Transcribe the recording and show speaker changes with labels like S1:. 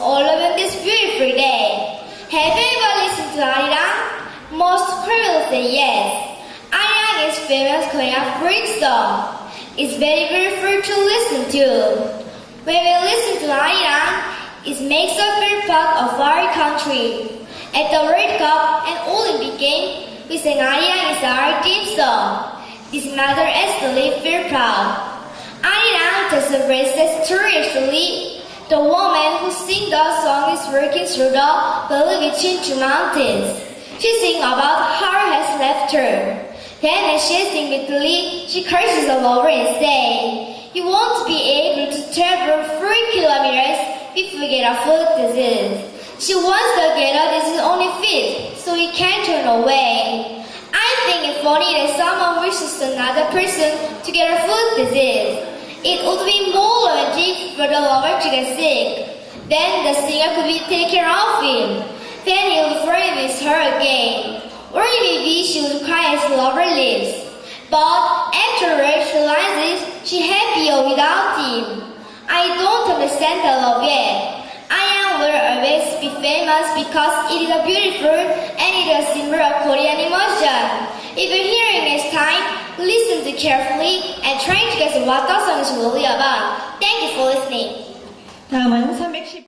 S1: all over this beautiful day. Have you ever listened to Arirang? Most people say yes. Arirang is famous Korean folk song. It's very beautiful to listen to. When we listen to Arirang, it makes us feel proud of our country. At the World Cup and Olympic Games, we sang Arirang is our team song. This matter Esther feel proud. Arirang just races seriously. The woman who sings the song is working through the two mountains. She sings about how has left her. Then as she sings bitterly, she curses the lover and says, You won't be able to travel three kilometers if you get a foot disease. She wants to get a disease on her feet, so he can't turn away. I think it's funny that someone wishes another person to get a foot disease. It would be more romantic for the lover to get sick. Then the singer could be taken care of him. Then he would fall with her again. Or maybe she would cry as lover leaves. But she realizes she's happier without him. I don't understand the love yet. I am will always be famous because it is a beautiful and it is a symbol of Korean emotion. If you're hearing this time, listen to carefully and try to guess what the song is really about. Thank you for listening.
S2: 다음은 310.